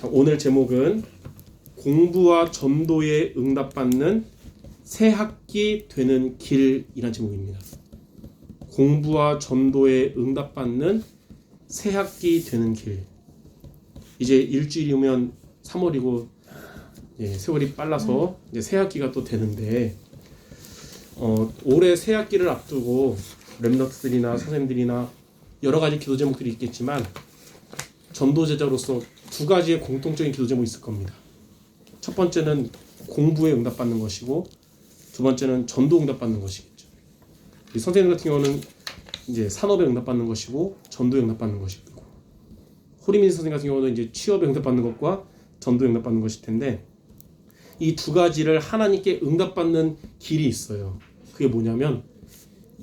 자, 오늘 제목은 공부와 전도에 응답받는 새 학기 되는 길이란 제목입니다. 공부와 전도에 응답받는 새 학기 되는 길. 이제 일주일이면 3월이고 예, 세월이 빨라서 이제 새 학기가 또 되는데 어, 올해 새 학기를 앞두고 랩너트들이나 선생님들이나 여러 가지 기도 제목들이 있겠지만 전도 제자로서 두 가지의 공통적인 기도 제목이 있을 겁니다. 첫 번째는 공부에 응답받는 것이고 두 번째는 전도 응답받는 것이겠죠. 이 선생님 같은 경우는 이제 산업에 응답받는 것이고 전도에 응답받는 것이고 호리민 선생님 같은 경우는 이제 취업에 응답받는 것과 전도에 응답받는 것일 텐데 이 두 가지를 하나님께 응답받는 길이 있어요. 그게 뭐냐면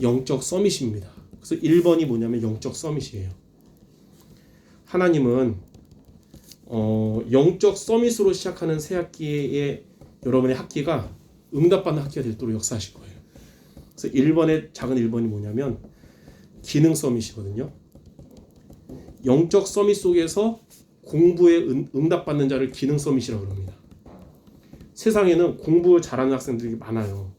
영적 서밋입니다. 그래서 1번이 뭐냐면 영적 서밋이에요. 하나님은 어, 영적 서밋으로 시작하는 새 학기에 여러분의 학기가 응답받는 학기가 되도록 역사하실 거예요. 그래서 1번의 작은 1번이 뭐냐면 기능 서밋이거든요. 영적 서밋 속에서 공부에 응, 응답받는 자를 기능 서밋이라고 합니다. 세상에는 공부 잘하는 학생들이 많아요.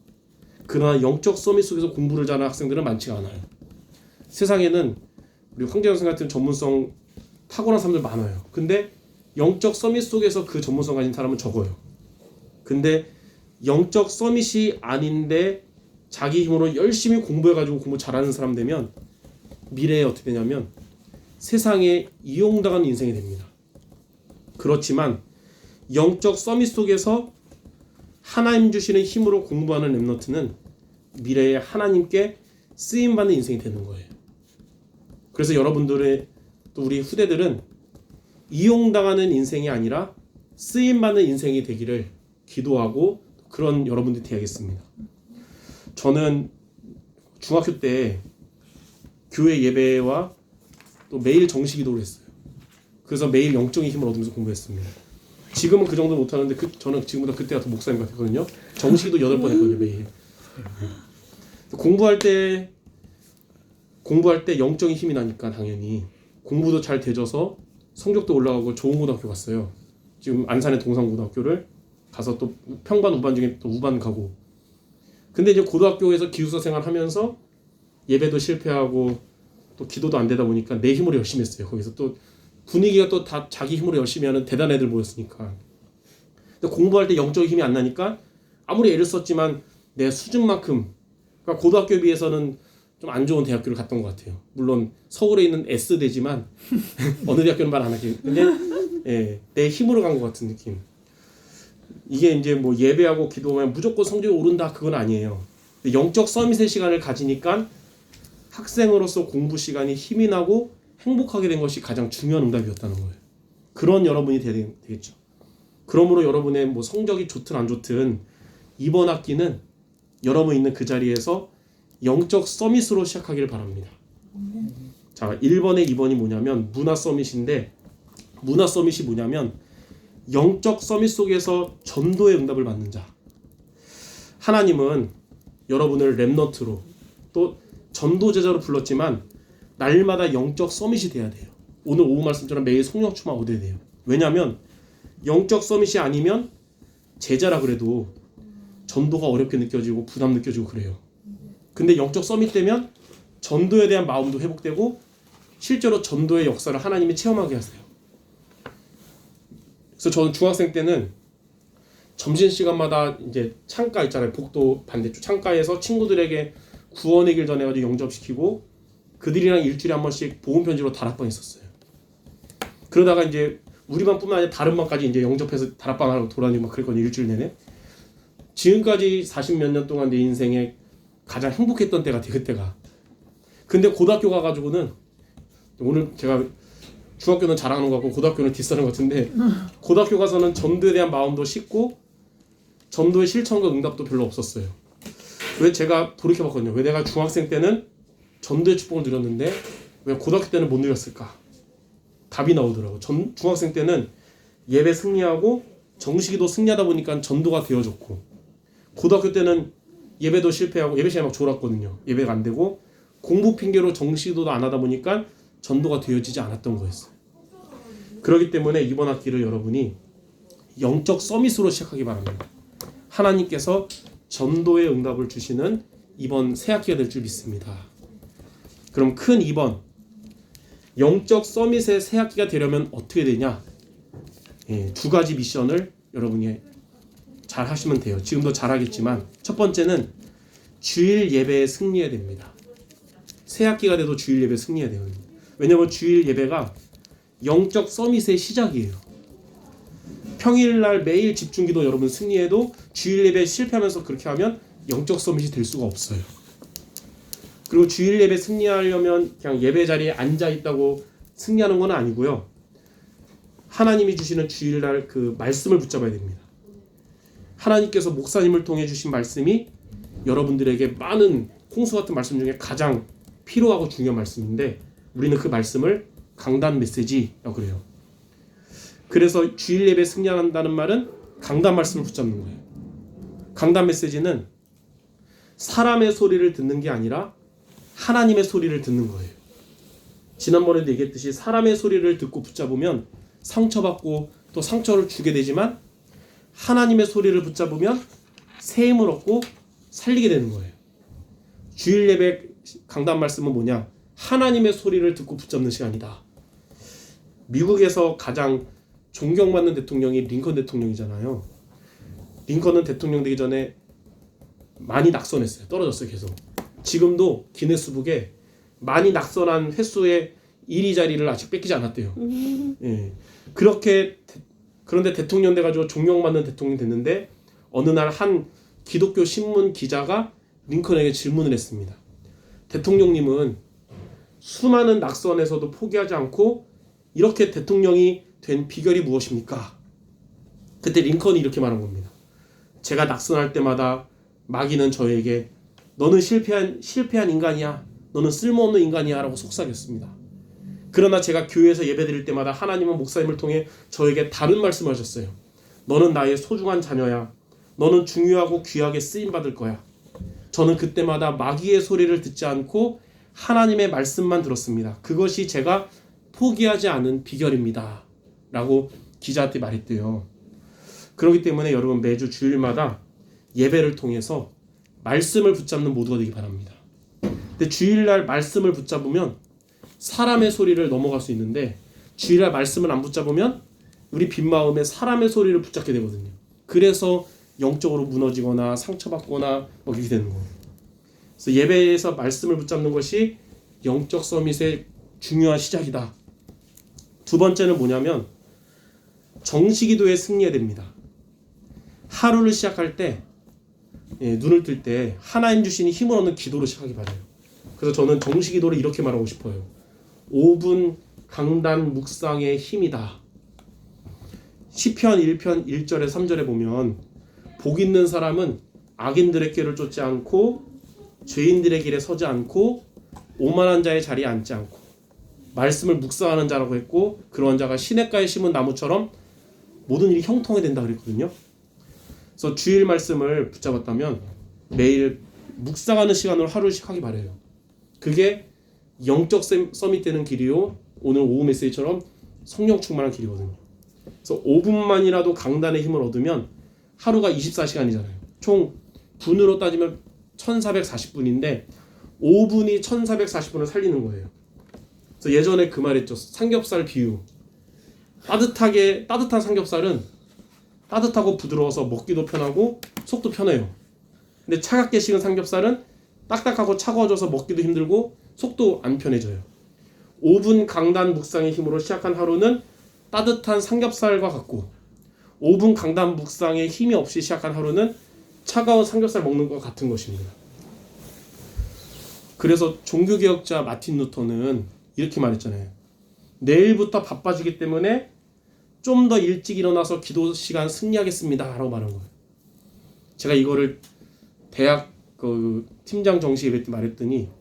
그러나 영적 서밋 속에서 공부를 잘하는 학생들은 많지가 않아요. 세상에는 우리 황재현 선생 같은 전문성 탁월한 사람들 많아요. 근데 영적 서밋 속에서 그 전문성 가진 사람은 적어요. 근데 영적 서밋이 아닌데 자기 힘으로 열심히 공부해가지고 공부 잘하는 사람 되면 미래에 어떻게 되냐면 세상에 이용당하는 인생이 됩니다. 그렇지만 영적 서밋 속에서 하나님 주시는 힘으로 공부하는 랩너트는 미래에 하나님께 쓰임 받는 인생이 되는 거예요. 그래서 여러분들의 또 우리 후대들은 이용당하는 인생이 아니라 쓰임 받는 인생이 되기를 기도하고 그런 여러분들이 되야겠습니다. 저는 중학교 때 교회 예배와 또 매일 정식 기도를 했어요. 그래서 매일 영적인 힘을 얻으면서 공부했습니다. 지금은 그 정도 못하는데 그, 저는 지금보다 그때가 더 목사님 같았거든요. 정식 기도 여덟 번 했거든요 매일. 공부할 때 공부할 때 영적인 힘이 나니까 당연히 공부도 잘 되져서 성적도 올라가고 좋은 고등학교 갔어요. 지금 안산의 동산고등학교를 가서 또 평반 우반 중에 또 우반 가고. 근데 이제 고등학교에서 기숙사 생활하면서 예배도 실패하고 또 기도도 안 되다 보니까 내 힘으로 열심히 했어요. 거기서 또 분위기가 또 다 자기 힘으로 열심히 하는 대단 애들 모였으니까. 근데 공부할 때 영적인 힘이 안 나니까 아무리 애를 썼지만 내 수준만큼 그러니까 고등학교에 비해서는 좀 안 좋은 대학교를 갔던 것 같아요. 물론 서울에 있는 S 대지만 어느 대학교는 말 안 하긴. 근데 예, 내 힘으로 간 것 같은 느낌. 이게 이제 뭐 예배하고 기도하면 무조건 성적이 오른다 그건 아니에요. 영적 서밋의 시간을 가지니까 학생으로서 공부 시간이 힘이 나고 행복하게 된 것이 가장 중요한 응답이었다는 거예요. 그런 여러분이 되겠죠. 그러므로 여러분의 뭐 성적이 좋든 안 좋든 이번 학기는 여러분 있는 그 자리에서 영적 서밋으로 시작하기를 바랍니다. 자, 1번에 2번이 뭐냐면 문화 서밋인데 문화 서밋이 뭐냐면 영적 서밋 속에서 전도의 응답을 받는 자. 하나님은 여러분을 렘너트로 또 전도 제자로 불렀지만 날마다 영적 서밋이 돼야 돼요. 오늘 오후 말씀처럼 매일 성령 충만 얻어야 돼요. 왜냐하면 영적 서밋이 아니면 제자라 그래도 전도가 어렵게 느껴지고 부담 느껴지고 그래요. 근데 영적 서밋 되면 전도에 대한 마음도 회복되고 실제로 전도의 역사를 하나님이 체험하게 하세요. 그래서 저는 중학생 때는 점심 시간마다 이제 창가 있잖아요. 복도 반대쪽 창가에서 친구들에게 구원의 길 전해가지고 영접시키고 그들이랑 일주일에 한 번씩 보험 편지로 다락방 있었어요. 그러다가 이제 우리 반뿐만 아니라 다른 반까지 이제 영접해서 다락방 하고 돌아다니고 막 그랬거든요. 일주일 내내. 지금까지 40 몇 년 동안 내 인생에 가장 행복했던 때가 돼 그때가. 근데 고등학교 가가지고는 오늘 제가 중학교는 자랑하는 것 같고 고등학교는 뒷사는 것 같은데 고등학교 가서는 전도에 대한 마음도 식고 전도의 실천과 응답도 별로 없었어요. 왜 제가 돌이켜봤거든요. 왜 내가 중학생 때는 전도의 축복을 누렸는데 왜 고등학교 때는 못 누렸을까? 답이 나오더라고. 전 중학생 때는 예배 승리하고 정식이도 승리하다 보니까 전도가 되어졌고 고등학교 때는 예배도 실패하고 예배 시간이 막 졸았거든요. 예배가 안 되고 공부 핑계로 정식이도 안 하다 보니까 전도가 되어지지 않았던 거였어요. 그렇기 때문에 이번 학기를 여러분이 영적 서밋으로 시작하기 바랍니다. 하나님께서 전도의 응답을 주시는 이번 새 학기가 될 줄 믿습니다. 그럼 큰 2번 영적 서밋의 새 학기가 되려면 어떻게 되냐? 예, 두 가지 미션을 여러분이 잘 하시면 돼요. 지금도 잘 하겠지만 첫 번째는 주일 예배에 승리해야 됩니다. 새 학기가 돼도 주일 예배 승리해야 돼요. 왜냐면 주일 예배가 영적 서밋의 시작이에요. 평일날 매일 집중기도 여러분 승리해도 주일 예배 실패하면서 그렇게 하면 영적 서밋이 될 수가 없어요. 그리고 주일 예배 승리하려면 그냥 예배 자리에 앉아 있다고 승리하는 건 아니고요. 하나님이 주시는 주일날 그 말씀을 붙잡아야 됩니다. 하나님께서 목사님을 통해 주신 말씀이 여러분들에게 많은 홍수 같은 말씀 중에 가장 필요하고 중요한 말씀인데 우리는 그 말씀을 강단 메시지라고 그래요. 그래서 주일 예배 승리한다는 말은 강단 말씀을 붙잡는 거예요. 강단 메시지는 사람의 소리를 듣는 게 아니라 하나님의 소리를 듣는 거예요. 지난번에도 얘기했듯이 사람의 소리를 듣고 붙잡으면 상처받고 또 상처를 주게 되지만 하나님의 소리를 붙잡으면 새 힘을 얻고 살리게 되는 거예요. 주일 예배 강단 말씀은 뭐냐? 하나님의 소리를 듣고 붙잡는 시간이다. 미국에서 가장 존경받는 대통령이 링컨 대통령이잖아요. 링컨은 대통령 되기 전에 많이 낙선했어요. 떨어졌어요, 계속. 지금도 기네스북에 많이 낙선한 횟수의 1위 자리를 아직 뺏기지 않았대요. 예. 그렇게 대- 그런데 대통령 돼가지고 존경받는 대통령 이 됐는데 어느 날 한 기독교 신문 기자가 링컨에게 질문을 했습니다. 대통령님은 수많은 낙선에서도 포기하지 않고 이렇게 대통령이 된 비결이 무엇입니까? 그때 링컨이 이렇게 말한 겁니다. 제가 낙선할 때마다 마귀는 저에게 너는 실패한 실패한 인간이야. 너는 쓸모없는 인간이야라고 속삭였습니다. 그러나 제가 교회에서 예배드릴 때마다 하나님은 목사님을 통해 저에게 다른 말씀을 하셨어요. 너는 나의 소중한 자녀야. 너는 중요하고 귀하게 쓰임 받을 거야. 저는 그때마다 마귀의 소리를 듣지 않고 하나님의 말씀만 들었습니다. 그것이 제가 포기하지 않은 비결입니다. 라고 기자한테 말했대요. 그렇기 때문에 여러분 매주 주일마다 예배를 통해서 말씀을 붙잡는 모두가 되기 바랍니다. 근데 주일날 말씀을 붙잡으면 사람의 소리를 넘어갈 수 있는데 주일날 말씀을 안 붙잡으면 우리 빈 마음에 사람의 소리를 붙잡게 되거든요. 그래서 영적으로 무너지거나 상처받거나 뭐 이렇게 되는 거예요. 그래서 예배에서 말씀을 붙잡는 것이 영적 서밋의 중요한 시작이다. 두 번째는 뭐냐면 정시기도에 승리해야 됩니다. 하루를 시작할 때 예, 눈을 뜰 때 하나님 주시는 힘을 얻는 기도로 시작하기 바래요. 그래서 저는 정시기도를 이렇게 말하고 싶어요. 5분 강단 묵상의 힘이다. 시편 1편 1절에 3절에 보면 복 있는 사람은 악인들의 길을 쫓지 않고 죄인들의 길에 서지 않고 오만한 자의 자리에 앉지 않고 말씀을 묵상하는 자라고 했고 그러한 자가 시냇가에 심은 나무처럼 모든 일이 형통해 된다 그랬거든요. 그래서 주일 말씀을 붙잡았다면 매일 묵상하는 시간을 하루씩 하기 바래요. 그게 영적 서- 서밋 되는 길이요. 오늘 오후 메시지처럼 성령 충만한 길이거든요. 그래서 5분만이라도 강단의 힘을 얻으면 하루가 24시간이잖아요. 총 분으로 따지면 1440분인데 5분이 1440분을 살리는 거예요. 그래서 예전에 그 말했죠. 삼겹살 비유. 따뜻하게 따뜻한 삼겹살은 따뜻하고 부드러워서 먹기도 편하고 속도 편해요. 근데 차갑게 식은 삼겹살은 딱딱하고 차가워져서 먹기도 힘들고 속도 안 편해져요. 5분 강단 묵상의 힘으로 시작한 하루는 따뜻한 삼겹살과 같고 5분 강단 묵상의 힘이 없이 시작한 하루는 차가운 삼겹살 먹는 것 같은 것입니다. 그래서 종교개혁자 마틴 루터는 이렇게 말했잖아요. 내일부터 바빠지기 때문에 좀 더 일찍 일어나서 기도 시간 승리하겠습니다 라고 말한 거예요. 제가 이거를 대학 그 팀장 때 말했더니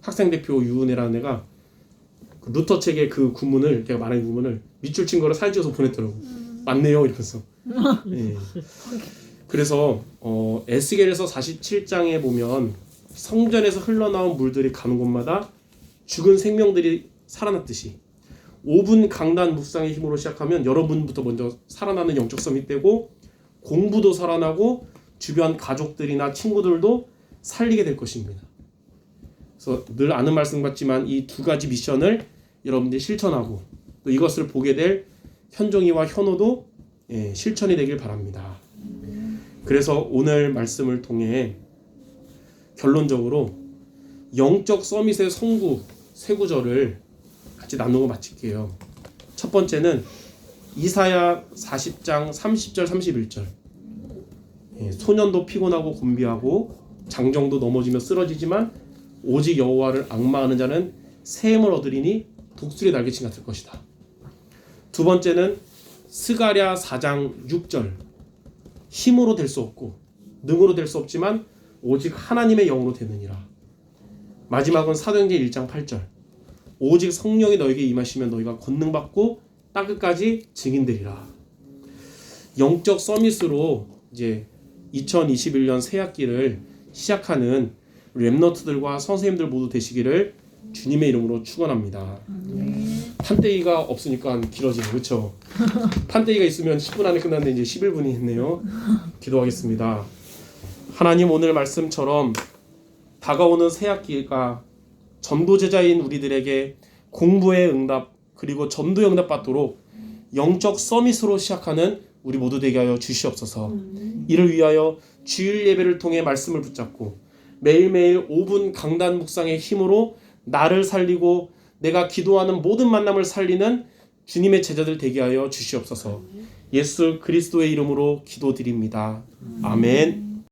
학생 대표 유은혜라는 애가 그 루터 책의 그 구문을 제가 말한 구문을 밑줄 친 거를 사진 찍어서 보냈더라고. 맞네요 이러면서. 예. 그래서 어, 에스겔에서 47장에 보면 성전에서 흘러나온 물들이 가는 곳마다 죽은 생명들이 살아났듯이 5분 강단 묵상의 힘으로 시작하면 여러분부터 먼저 살아나는 영적 썸이 되고 공부도 살아나고 주변 가족들이나 친구들도 살리게 될 것입니다. 그래서 늘 아는 말씀 같지만 이 두 가지 미션을 여러분들이 실천하고 또 이것을 보게 될 현종이와 현호도 예, 실천이 되길 바랍니다. 그래서 오늘 말씀을 통해 결론적으로 영적 서밋의 성구 세 구절을 같이 나누고 마칠게요. 첫 번째는 이사야 40장 30절 31절. 예, 소년도 피곤하고 곤비하고 장정도 넘어지며 쓰러지지만 오직 여호와를 악마하는 자는 새 힘을 얻으리니 독수리 날개친 같을 것이다. 두 번째는 스가랴 4장 6절. 힘으로 될 수 없고 능으로 될 수 없지만 오직 하나님의 영으로 되느니라. 마지막은 사도행전 1장 8절. 오직 성령이 너에게 임하시면 너희가 권능 받고 땅 끝까지 증인되리라. 영적 서밋으로 이제 2021년 새 학기를 시작하는 랩너트들과 선생님들 모두 되시기를 주님의 이름으로 축원합니다. 판때기가 없으니까 길어지네, 그렇죠? 판때기가 있으면 10분 안에 끝났는데 이제 11분이 했네요. 기도하겠습니다. 하나님 오늘 말씀처럼 다가오는 새 학기가 전도 제자인 우리들에게 공부의 응답 그리고 전도의 응답 받도록 영적 서밋으로 시작하는 우리 모두 되게 하여 주시옵소서. 이를 위하여 주일 예배를 통해 말씀을 붙잡고 매일매일 5분 강단 묵상의 힘으로 나를 살리고 내가 기도하는 모든 만남을 살리는 주님의 제자들 되게 하여 주시옵소서. 예수 그리스도의 이름으로 기도드립니다. 아멘.